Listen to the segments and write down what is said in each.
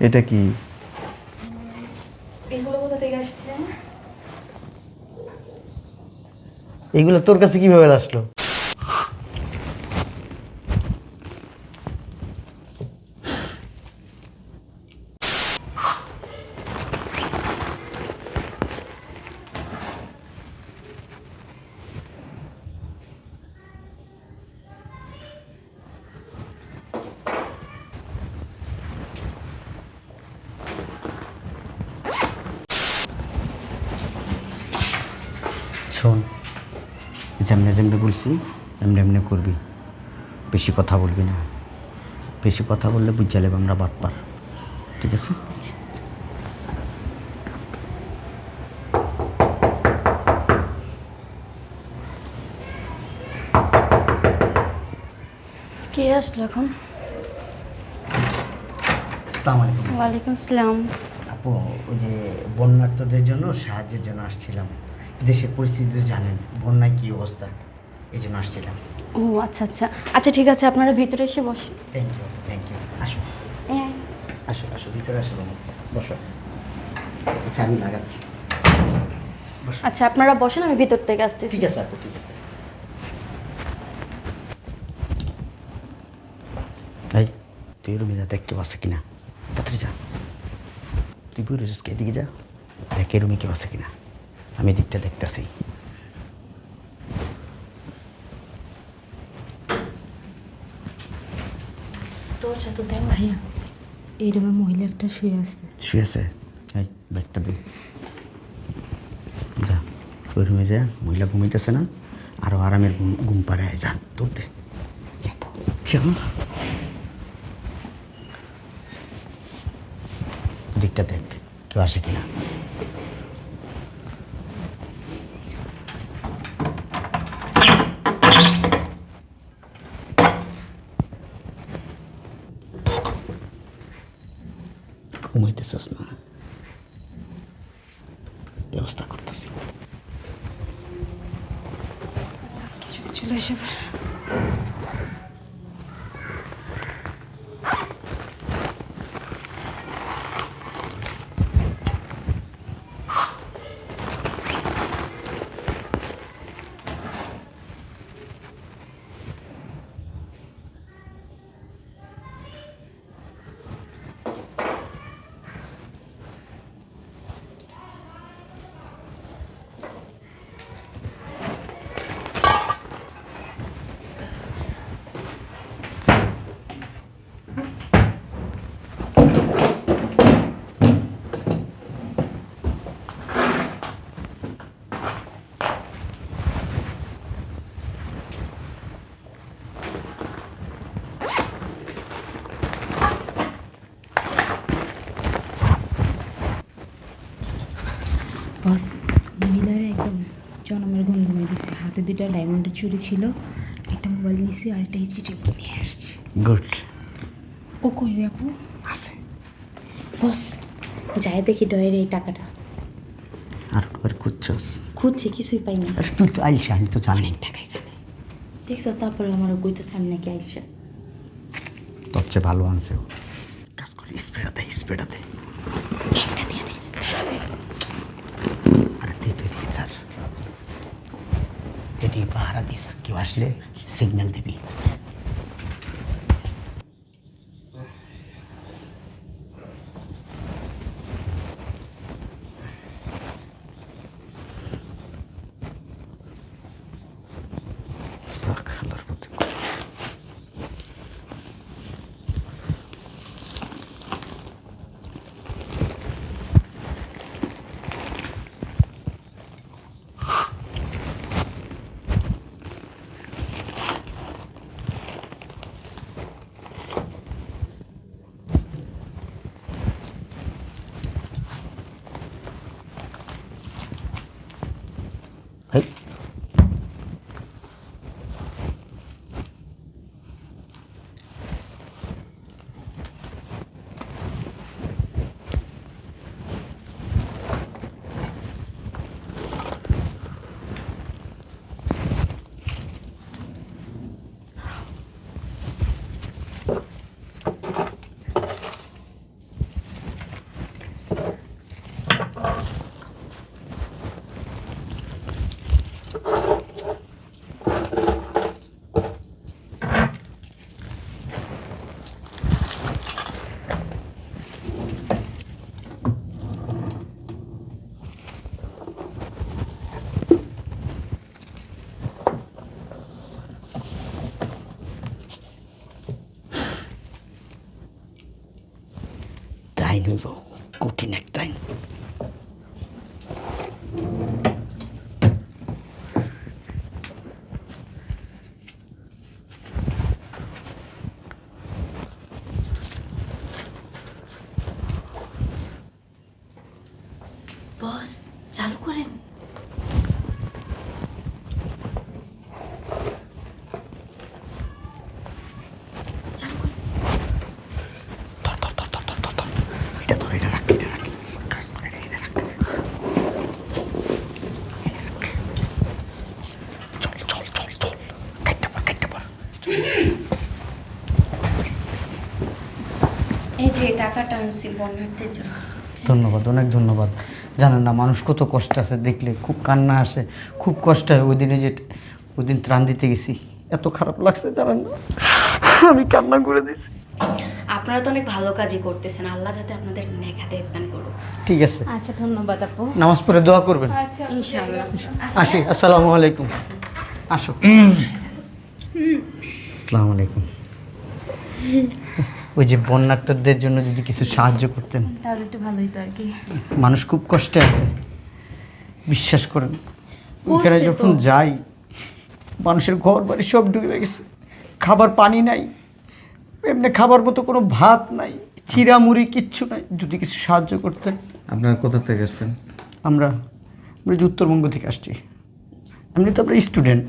এটা কি? এগুলো কোথা থেকে আসছে? এগুলো তোর কাছে কীভাবে আসলো? শোন যেমনে যেমনে বলছি এমনি এমনি করবি। বেশি কথা বলবি না। বেশি কথা বললে বুঝা যাবে আমরা বাটপার। ঠিক আছে? কে আসলো এখন? ওয়ালাইকুম আসসালাম। আপু ওই যে বন্যার্থদের জন্য সাহায্যের জন্য আসছিলাম। দেশের পরিস্থিতি তো জানেন বন্যায় কী অবস্থা? এই জন্য আসছিলাম। ও আচ্ছা আচ্ছা। আচ্ছা ঠিক আছে আপনারা ভিতরে এসে বসেন। থ্যাংক ইউ থ্যাংক ইউ আসো। হ্যাঁ। আসো আসো ভিতরে আসো। বসো। আচ্ছা আমি লাগাচ্ছি। আচ্ছা আপনারা বসেন আমি ভিতর থেকে আসতেছি। ঠিক আছে আপু ঠিক আছে। এই তুই রুমে যা দেখ কেউ আছে কিনা। তাড়াতাড়ি যা। তুই কে এদিকে যা দেখ রুমে কেউ আছে কিনা। আমি দিকটা দেখতেছি। ভাইয়া। এই রুমে মহিলা একটা শুয়ে আছে। শুয়ে আছে? এই ব্যাগটা দে। যা ওই রুমে যা মহিলা ঘুমাইতেছে না আরও আরামের ঘুম ঘুম পারে যা তোর দে। যাব। দিকটা দেখ কেউ আসে কিনা ঘুমাইতেছিস না ব্যবস্থা করতেছি যদি চলে আসে আবার। বস মহিলারা একদম জনমের ঘুম ঘুমিয়ে দিছে। হাতে দুইটা ডায়মন্ডের চুরি ছিল একটা মোবাইল নিয়েছি আর একটা এইচডি টেবিল নিয়ে আসছে। গুড ও কই আপু আছে। বস যাই দেখি ডয়ের এই টাকাটা। আর আর খুঁজছস? খুঁজছি কিছুই পাই না। আরে তুই তো আইসা আমি তো জানি। টাকা এখানে। দেখছ তারপরে আমার কইতেছে আমি নাকি আইসা তোর চেয়ে ভালো আনছে কাজ করে স্প্রেটা দে স্প্রেটা দে। একটা দিয়ে দিই আরে তুই তুই দিকে স্যার এদিকে পাহারা দিস কেউ আসলে সিগন্যাল দিবি হইব কঠিন আইন বস চালু করেন চালু করেন ধর ধর ধর ধর ধর ধর ধর এটা ধর এটা রাখ এটা রাখ কাজ করে রে, এটা রাখ এটা রাখ। চল চল চল চল কাটতে পার কাটতে পার এই যে টাকাটা আনছি বন্যার্থের জন্য। ধন্যবাদ অনেক ধন্যবাদ। জানেন না মানুষ কত কষ্ট আছে দেখলে খুব কান্না আসে খুব কষ্ট হয়। ওই দিনে যে ওই দিন ত্রাণ দিতে গেছি এত খারাপ লাগছে জানেন না? আমি কান্না করে দিছি। আপনারা তো অনেক ভালো কাজই করতেছেন আল্লাহ যাতে আপনাদের নেখাতে দান করুক। ঠিক আছে। আচ্ছা ধন্যবাদ আপু। নামাজ পড়ে দোয়া করবেন। আচ্ছা ইনশাআল্লাহ। আসি আসসালামু আলাইকুম। আসো। আসসালামু আলাইকুম। ওই যে বন্যার্থদের জন্য যদি কিছু সাহায্য করতেন। তাহলে একটু ভালো হইতো আর কি। মানুষ খুব কষ্টে আছে। বিশ্বাস করেন তো। যখন যাই মানুষের ঘর বাড়ি সব ডুবে গেছে। খাবার পানি নাই এমনি খাবার মতো কোনো ভাত নাই চিরা মুড়ি কিচ্ছু নাই যদি কিছু সাহায্য করতেন। আপনারা কোথা থেকে এসছেন আমরা আমরা যে উত্তরবঙ্গ থেকে আসছি। এমনি তো আমরা স্টুডেন্ট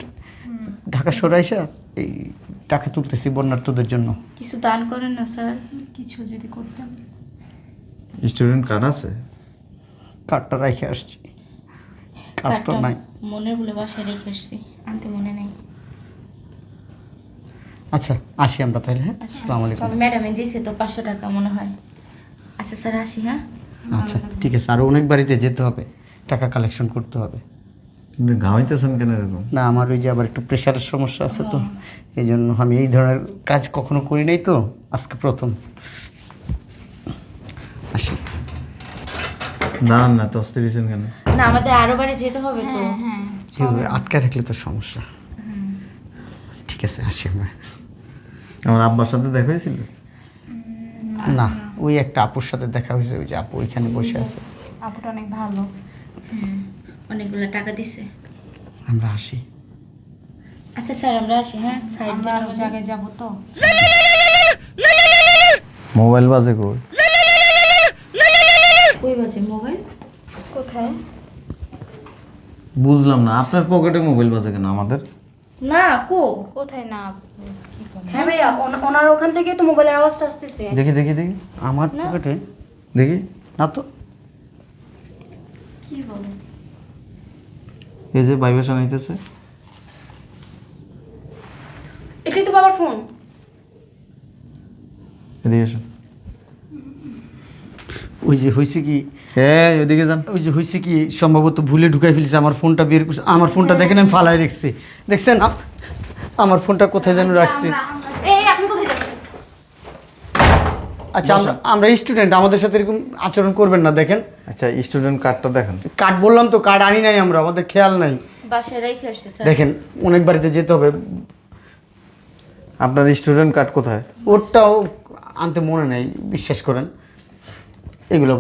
ঢাকা সরাইসা এই টাকা তুলতেছি বন্যার্থদের জন্য। কিছু দান করেন না স্যার? কিছু যদি করতাম স্টুডেন্ট কার্ড আছে? কার্ডটা রেখে আসছি। কার্ডটা নাই। মনের বলে বাসায় রেখে আসছি আনতে মনে নেই। আচ্ছা আসি আমরা তাহলে হ্যাঁ? আসসালামু আলাইকুম। ম্যাডামে দিয়েছে তো পাঁচশো টাকা মনে হয়। আচ্ছা স্যার আসি হ্যাঁ? আচ্ছা ঠিক আছে। আরও অনেক বাড়িতে যেতে হবে। টাকা কালেকশন করতে হবে। আপনি ঘামাইতেছেন কেন এরকম? না আমার ওই যে আবার একটু প্রেশারের সমস্যা আছে তো। এই জন্য আমি এই ধরনের কাজ কখনো করি নাই তো আজকে প্রথম। আসি। দাঁড়ান না তস্তি দিয়েছেন কেন? না আমাদের আরও বাড়ি যেতে হবে তো। এভাবে আটকে রাখলে তো সমস্যা। ঠিক আছে আসি আমরা। আমার আব্বার সাথে দেখা হয়েছিল? না ওই একটা আপুর সাথে দেখা হয়েছে ওই যে আপু ওইখানে বসে আছে। আপুটা অনেক ভালো। অনেকগুলো টাকা দিছে। আমরা আসি। আচ্ছা স্যার আমরা আসি হ্যাঁ? সাইড আমরা আরও জায়গায় যাব তো। মোবাইল বাজে কই? কই বাজে মোবাইল? কোথায়? বুঝলাম না আপনার পকেটে মোবাইল বাজে কেন আমাদের? না কো? কোথায় না আপু কি বলে হ্যাঁ ভাইয়া ওনার ওখান থেকে তো মোবাইলের আওয়াজটা আসতেছে। দেখি দেখি দেখি। আমার পকেটে? দেখি। না তো। কি বলে এই যে ভাইবেশন হইতেছে। এটাই তো বাবার ফোন। এদিকে ওই যে হইছে কি? হ্যাঁ ওইদিকে যান। ওই যে হইছে কি? সম্ভবত ভুলে ঢুকাই ফেলছে আমার ফোনটা বের করছে। আমার ফোনটা দেখেন আমি ফালাই রেখেছি। দেখছেন? আম- আমার ফোনটা কোথায় যেন রাখছি এই আপনি কোথায় যাচ্ছেন আচ্ছা আমরা স্টুডেন্ট আমাদের সাথে এরকম আচরণ করবেন না দেখেন। আচ্ছা স্টুডেন্ট কার্ডটা দেখেন। কার্ড বললাম তো কার্ড আনি নাই আমরা আমাদের খেয়াল নাই। দেখেন অনেক বাড়িতে যেতে হবে। আপনার স্টুডেন্ট কার্ড কোথায়? ওরটাও আনতে মনে নেই বিশ্বাস করেন। এগুলো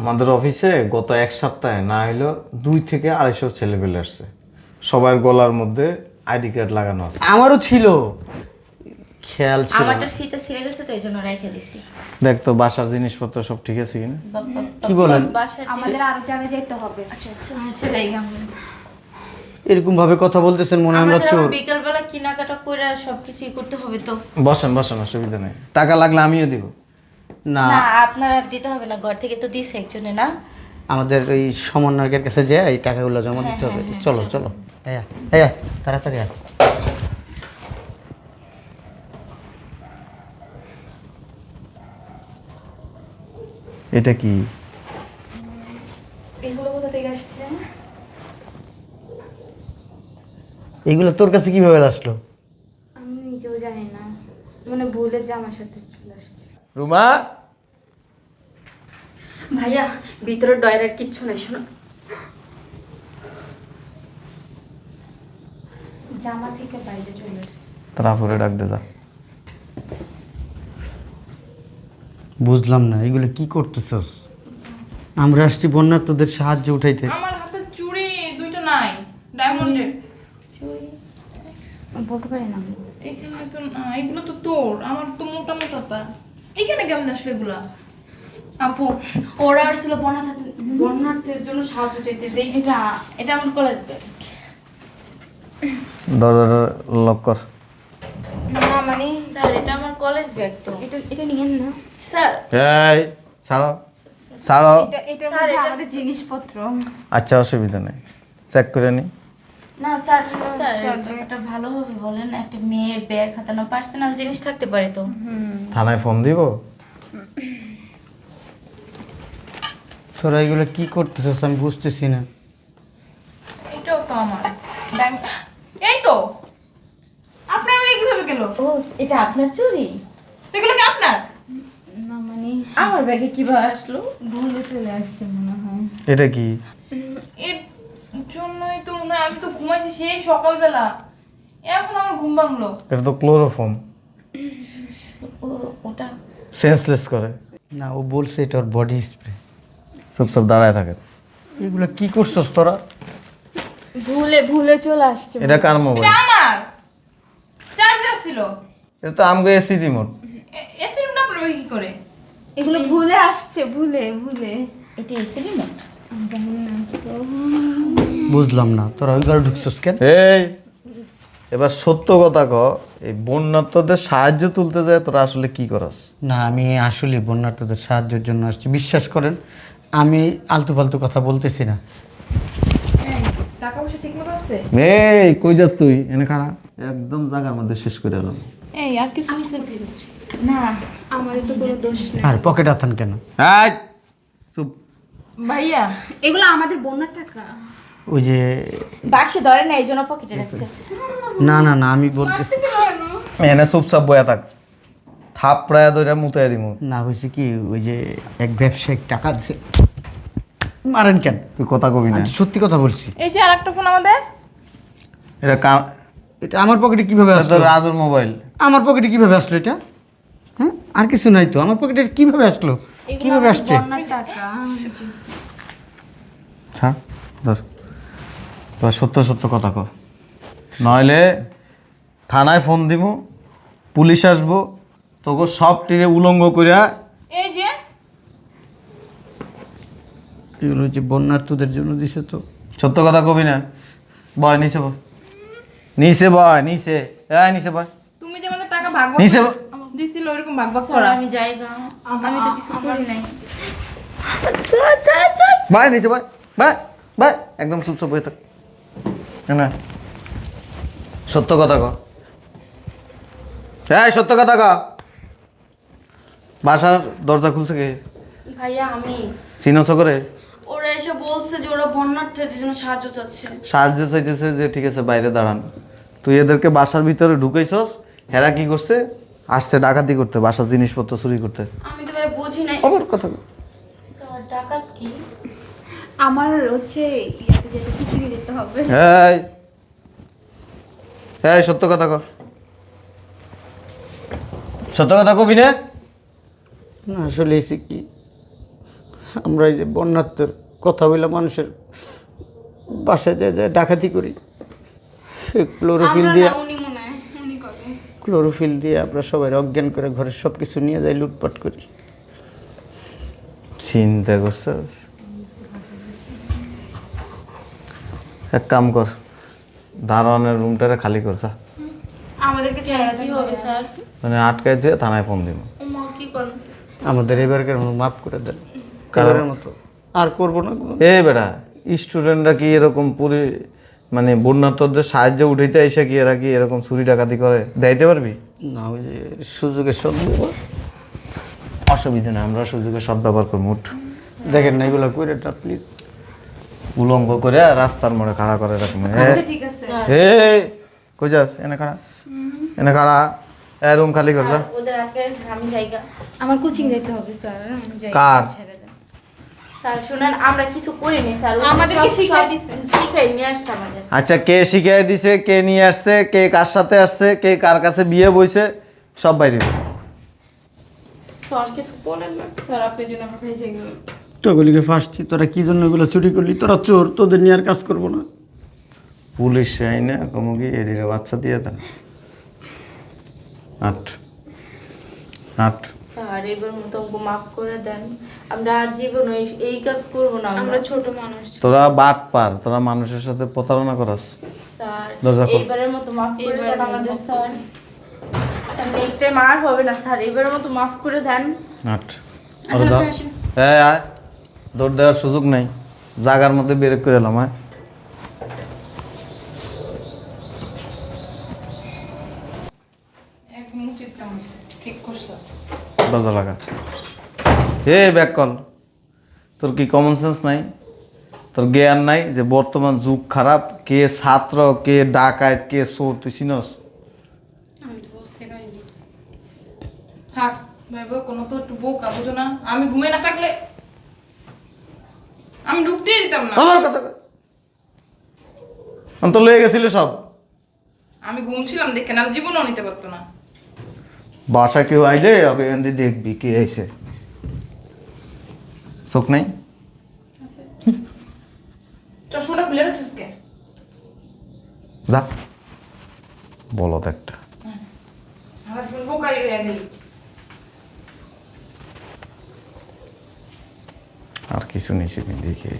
আমাদের অফিসে গত এক সপ্তাহে না হইল দুই থেকে আড়াইশো ছেলেপেলে আসছে। সবার গলার মধ্যে আইডি কার্ড লাগানো আছে। আমারও ছিল। খেয়াল ছিল। আমারটা ফিতে ছিঁড়ে গেছে তো এই রেখে দিছি। দেখ তো বাসার জিনিসপত্র সব ঠিক আছে কিনা? কি বলেন? আমাদের আরও জায়গায় যাইতে হবে। আচ্ছা আচ্ছা আচ্ছা। জায়গা এরকম ভাবে কথা বলতেছেন মনে আমরা চোর। আবার বিকালবেলা কেনাকাটা করে আর সব কিছুই করতে হবে তো। বসেন বসেন অসুবিধা নেই। টাকা লাগলে আমিও দিব। না। না আপনার আর দিতে হবে না ঘর থেকে তো দিছে একজনে না? আমাদের ওই সমন্বয়কের কাছে যে এই টাকাগুলো জমা দিতে হবে। চলো চলো। হ্যাঁ হ্যাঁ তাড়াতাড়ি আয়। এটা কি? এগুলো কোথা থেকে আসছে? এইগুলো তোর কাছে কীভাবে আসলো? আমি নিজেও জানি না। মানে ভুলে জামার সাথে চলে আসছে। রুমা? ভাইয়া ভিতরে ডয়ের কিচ্ছু নাই শোনো। জামা থেকে বাইরে চলে আসছে। তারা পরে ডাক দে যা। বুঝলাম না এগুলো কি করতেছস? আমরা আসছি বন্যার্থদের সাহায্য উঠাইতে। আমার হাতে চুড়ি দুইটা নাই ডায়মন্ডের বলতে পারি না। এখানে তো না এগুলো তো তোর আমার তো মোটা মোটা তা। এখানে কেমন আসলে এগুলা? আপু ওরা আসছিল বন্যার্থ বন্যার্থের জন্য সাহায্য চাইতে। দেই এটা এটা আমার কলেজ ব্যাগ লক কর। মানে? স্যার এটা আমার কলেজ ব্যাগ তো। এটা এটা নিয়েন না। স্যার। এই ছাড়ো। ছাড়ো। এটা স্যার, এটা- আমাদের জিনিসপত্র। আচ্ছা অসুবিধা নেই। চেক করে নি। না স্যার স্যার এটা ভালোভাবে বলেন একটা মেয়ের ব্যাগ হাতানো পার্সোনাল জিনিস থাকতে পারে তো। থানায় ফোন দিব? তোরা এগুলো কি করতেছস আমি বুঝতেছি না। এটাও তো আমার। ডায়মন্ড এই তো আপনার ব্যাগে কীভাবে গেল ও এটা আপনার চুরি এগুলো কি আপনার? না মানে আমার ব্যাগে কীভাবে আসলো? ভুলে চলে আসছে মনে হয়। এটা কি? এর জন্যই তো মনে হয় আমি তো ঘুমাইছি সেই সকালবেলা। এখন আমার ঘুম ভাঙলো। এটা তো ক্লোরোফর্ম ওটা? সেন্সলেস করে। না ও বলছে এটা ওর বডি স্প্রে সব সব দাঁড়ায় থাকে। এগুলো কি করছস তোরা? ভুলে ভুলে চলে আসছে এটা কার মোবাইল? এটা আমার। চার্জার ছিল এটা তো আমগো এসি রিমোট এসি রুমটা আপনার কি করে? এগুলো ভুলে আসছে ভুলে ভুলে। এটা এসে রিমোট জানি না। তো বুঝলাম না তোরা ওই ঘরে ঢুকছস কেন? এই এবার সত্য কথা ক এই বন্যাত্মদের সাহায্য তুলতে যায় তোরা আসলে কি করস? না আমি আসলে বন্যার্থদের সাহায্যের জন্য আসছি। বিশ্বাস করেন আমি আলতু ফালতু কথা বলতেছি না। এই কই যাস তুই? এনে খাড়া। একদম জায়গার মধ্যে শেষ করে এলাম। এই আর কিছু না আমাদের তো কোনো দোষ নেই। আর পকেট আথান কেন? এই চুপ। ভাইয়া এগুলো আমাদের বোনার টাকা। ওই যে বাক্সে ধরে না এই জন্য পকেটে রাখছে। না না না আমি বলতেছি এনে চুপচাপ বয়া থাক। থাপ প্রায় ধরে মুতাই দিমু না হয়েছে কি ওই যে এক ব্যবসায়িক টাকা দিছে। মারেন কেন? তুই কথা কবি না। সত্যি কথা বলছি। এই যে আর একটা ফোন আমাদের। এটা এটা আমার পকেটে কীভাবে আসলো? রাজুর মোবাইল আমার পকেটে কীভাবে আসলো এটা? হ্যাঁ? আর কিছু নাই তো। আমার পকেটে কীভাবে আসলো? কীভাবে আসছে? হ্যাঁ ধর। এবার সত্য সত্য কথা ক নইলে থানায় ফোন দিব পুলিশ আসব তোকে সব টিরে উলঙ্গ করিয়া এই যে। এগুলো যে বন্যার্থদের জন্য দিছে তো। সত্য কথা কবি না। বয় নিচে বয় নিচে বয় নিচে এই নিচে বয়। তুমি যে আমাদের টাকা ভাগ নিচে দিছিল ওইরকম ভাগ ভাগ করা। আমি যাই গা আমি তো কিছু করি নাই। নিচে একদম চুপচাপ বয়ে থাক। না সত্য কথা ক। এই সত্য কথা ক। বাসার দরজা খুলছে কে? ভাইয়া আমি। চিনছ করে? ওরা এসে বলছে যে ওরা বন্যার্থের জন্য সাহায্য চাচ্ছে। সাহায্য চাইতেছে যে ঠিক আছে বাইরে দাঁড়ান। তুই এদেরকে বাসার ভিতরে ঢুকাইছস হেরা কি করছে? আসছে ডাকাতি করতে বাসার জিনিসপত্র চুরি করতে। আমি তো ভাই বুঝি নাই। আমার কথা স্যার ডাকাত কি? আমার হচ্ছে ইয়াতে যেতে দিতে হবে। এই এই সত্য কথা ক সত্য কথা কবি না? না আসলে এসে কি? আমরা এই যে বন্যার্থের কথা বলে মানুষের বাসায় যায় যায় ডাকাতি করি। ক্লোরোফিল দিয়ে না, উনি উনি করে। ক্লোরোফিল দিয়ে আমরা সবাই অজ্ঞান করে ঘরের সব কিছু নিয়ে যাই লুটপাট করি। চিন্তা করছস? এক কাম কর দারোয়ানের রুমটারে খালি কর যা। আমাদেরকে ছেড়ে কি হবে স্যার। মানে আটকায় দিয়ে থানায় ফোন দিব। কি করুন? আমাদের এবারকার মাফ করে দেন। কারণ- মতো আর করব না এ বেটা স্টুডেন্টরা কি এরকম পুরি মানে বন্যার্থদের সাহায্য উঠাইতে এসে কি এরা কি এরকম চুরি ডাকাতি করে? দেখাইতে পারবি? না ওই যে সুযোগের সদ্য অসুবিধা নেই আমরা সুযোগে সদ ব্যবহার করব উঠ। দেখেন না এগুলো করে না প্লিজ উলঙ্গ করে রাস্তার মোড়ে খাড়া করে রাখবে। আচ্ছা ঠিক আছে। এই কই যাস? এনে খাড়া। এনে খাড়া। এ রুম খালি কর যা। ওদের আমি যাইগা আমার কোচিং যেতে হবে স্যার। কার? স্যার শুনেন আমরা কিছু করিনি স্যার। আমাদেরকে শিখাই দিছে। শিখাই নিয়ে আসছে আমাদের। আচ্ছা কে শিখিয়ে দিছে কে নিয়ে আসছে কে কার সাথে আসছে কে কার কাছে বিয়ে বইছে সব বাইরে। স্যার কিছু বলেন না। স্যার আপনার জন্য আমরা ফেসে গেলাম তোগুলিকে ফাঁসছি তোরা কি জন্য এগুলো চুরি করলি? তোরা চোর তোদের নিয়ে আর কাজ করব না। পুলিশ আইনে কমো কি এদিকে বাচ্চা দিয়ে দেন। আট। আট। স্যার এবার মতো আমাকে মাফ করে দেন। আমরা আর জীবনে এই- কাজ করব না আমরা। ছোট মানুষ। তোরা বাট পার তোরা মানুষের সাথে প্রতারণা করস। স্যার এইবারের মতো মাফ করে দেন আমাদের স্যার। স্যার নেক্সট টাইম আর হবে না স্যার। এবারের মতো মাফ করে দেন। আট। আরও দাও হ্যাঁ আয়। দৌড় দেওয়ার সুযোগ নাই। জাগার মধ্যে বের করে এলাম হ্যাঁ একদম উচিত কাম হয়েছে ঠিক করছ দরজা লাগা। হে ব্যাক কল তোর কি কমন সেন্স নাই? তোর জ্ঞান নাই যে বর্তমান যুগ খারাপ কে ছাত্র কে ডাকায় কে চোর তুই চিনস? আমি তো বুঝতে থাক ভাই কোনো তো একটু বোকা বুঝো না। আমি ঘুমিয়ে না থাকলে আমি ঢুকতেই দিতাম না। আমার কথা আমি তো লয়ে গেছিলে সব? আমি ঘুমছিলাম দেখে না জীবনও নিতে পারতো না। বাসা কেউ আইলে ওকে এখান দেখবি কে আইছে। চোখ নাই? চশমাটা খুলে রাখছিস কে? যা। বলো তো একটা আর কিছু নিচে দেখে।